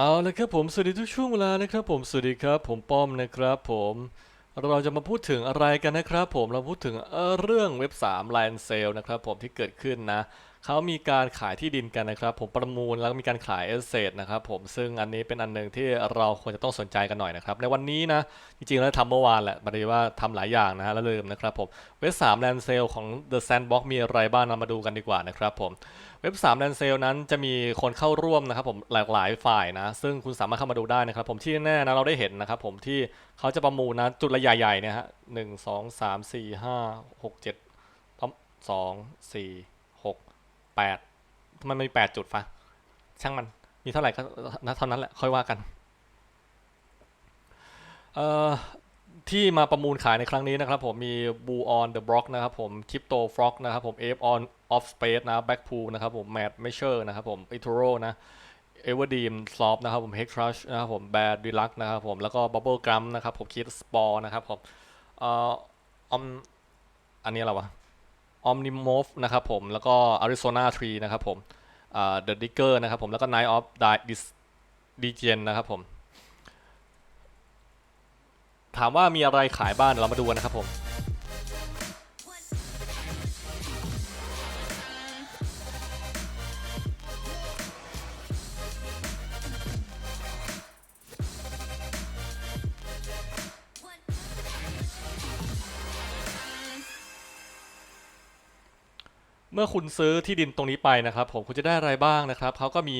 เอาละครับผมสวัสดีทุกช่วงเวลานะครับผมสวัสดีครับ ผมป้อมนะครับผมเราจะมาพูดถึงอะไรกันนะครับผมเราพูดถึงเเรื่องเว็บ3 Lion Sale นะครับผมที่เกิดขึ้นนะ เขามีการขายที่ดินกันนะครับ ผมประมูลแล้วมีการขายเอเซทนะครับผมซึ่งอันนี้เป็นอันหนึ่งที่เราควรจะต้องสนใจกันหน่อยนะครับ ในวันนี้นะ จริงๆแล้วทำเมื่อวานแหละพอดีว่าทำหลายอย่างนะฮะแล้วลืมนะครับผมเว็บ3 Lion Sale ของ The Sandbox มีอะไรบ้างเรามาดูกันดีกว่านะครับผมเว็บ3 Land Sale นั้นจะมีคนเข้าร่วมนะครับผมหลากหลายฝ่ายนะ ซึ่งคุณสามารถเข้ามาดูได้นะครับ ผมที่แน่นะเราได้เห็นนะครับผมที่เขาจะประมูลนะจุดละใหญ่ๆเนี่ยฮะหนึ่งสองสามสี่ห้าหกเจ็ดสองสี่หก แปดมไม่มีแปดจุดฟะช่างมันมีเท่าไหร่ก็เท่านั้นแหละค่อยว่ากันเอ่อที่มาประมูลขายในครั้งนี้นะครับผมมี Boo on the Block นะครับผม Crypto Frog นะครับผม Ape on Off Space นะ Backpool นะครับผม Mad Measure นะครับผม Etoro นะ Everdeem Slop นะครับผม Hex Crush นะครับผม Bad Deluxe นะครับผมแล้วก็ Bubble Gum นะครับผม Kid Spore นะครับผมเอ่ออันนี้อะไรวะ Omnimorph นะครับผม แล้วก็ Arizona Tree นะครับผมเอ่อ The Digger นะครับผม แล้วก็ Night of Dis- Degen นะครับผม ถามว่ามีอะไรขายบ้างเรามาดูนะครับผม เมื่อคุณซื้อที่ดินตรงนี้ไปนะครับ ผมคุณจะได้อะไรบ้างนะครับเขาก็มี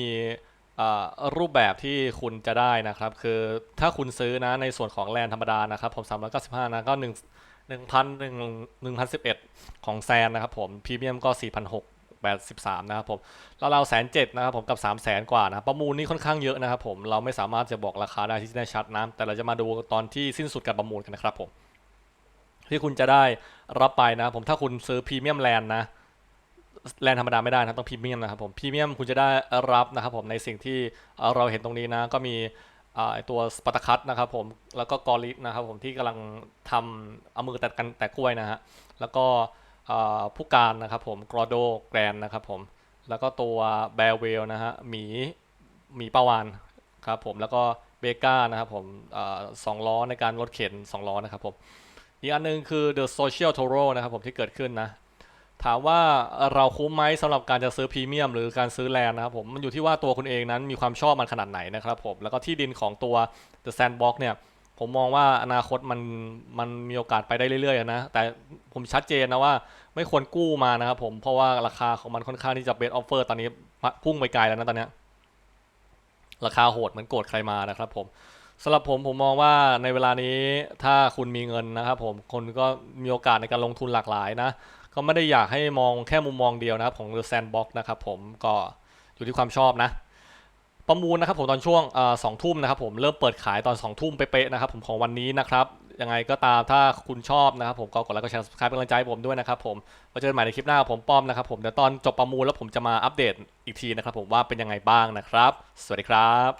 รูปแบบที่คุณจะได้นะครับ คือถ้าคุณซื้อนะในส่วนของแลนธรรมดานะครับ ผม395นะก็1 1,000 1 1,011 ของแซนนะครับผมพรีเมียมก็4,683นะครับผมแล้วเราแสนเจ็ดนะครับผมกับ3 0 0แสนกว่านะประมูลนี่ค่อนข้างเยอะนะครับผมเราไม่สามารถจะบอกราคาได้ที่แน่ชัดนะแต่เราจะมาดูตอนที่สิ้นสุดการประมูลกันนะครับผมที่คุณจะได้รับไปนะผมถ้าคุณซื้อพรีเมียมแลนนะ แลนธรรมดาไม่ได้นะต้องพรีเมียมนะครับผมพรีเมียมคุณจะได้รับนะครับผมในสิ่งที่เราเห็นตรงนี้นะก็มีตัวสปาร์ตคัสนะครับผมแล้วก็กอริสนะครับผมที่กำลังทำเอามือแตะกันแตะกล้วยนะฮะแล้วก็ผู้การนะครับผมกรอโดแกรนนะครับผมแล้วก็ตัวแบร์เวลนะฮะหมีหมีปาวานครับผมแล้วก็เบก้านะครับผมสองล้อในการรถเข็นสองล้อนะครับผมอีกอันหนึงคือ The Social Toro นะครับผมที่เกิดขึ้นนะ ถามว่าเราคุ้มไหมสำหรับการจะซื้อพรีเมียมหรือการซื้อแลนด์นะครับผมมันอยู่ที่ว่าตัวคุณเองนั้นมีความชอบมันขนาดไหนนะครับผมแล้วก็ที่ดินของตัว The Sandbox เนี่ยผมมองว่าอนาคตมันมันมีโอกาสไปได้เรื่อยๆนะแต่ผมชัดเจนนะว่าไม่ควรกู้มานะครับผมเพราะว่าราคาของมันค่อนข้างที่จะเบสออฟเฟอร์ตอนนี้พุ่งไปไกลแล้วนะตอนนี้ราคาโหดเหมือนโกรธใครมานะครับผมสำหรับผมผมมองว่าในเวลานี้ถ้าคุณมีเงินนะครับผมคนก็มีโอกาสในการลงทุนหลากหลายนะ ก็ไม่ได้อยากให้มองแค่มุมมองเดียวนะครับของ The Sandbox นะครับผมก็อยู่ที่ความชอบนะประมูลนะครับผมตอนช่วงสองทุ่มนะครับผมเริ่มเปิดขายตอน2องทุ่มเป๊ะๆนะครับผมของวันนี้นะครับยังไงก็ตามถ้าคุณชอบนะครับผมก็กดไลค์กดแชร์ subscribe เป็นกำลังใจผมด้วยนะครับผมไว้เจอกันใหม่ในคลิปหน้าผมป้อมนะครับผมเดี๋ยวตอนจบประมูลแล้วผมจะมาอัปเดตอีกทีนะครับผมว่าเป็นยังไงบ้างนะครับ สวัสดีครับ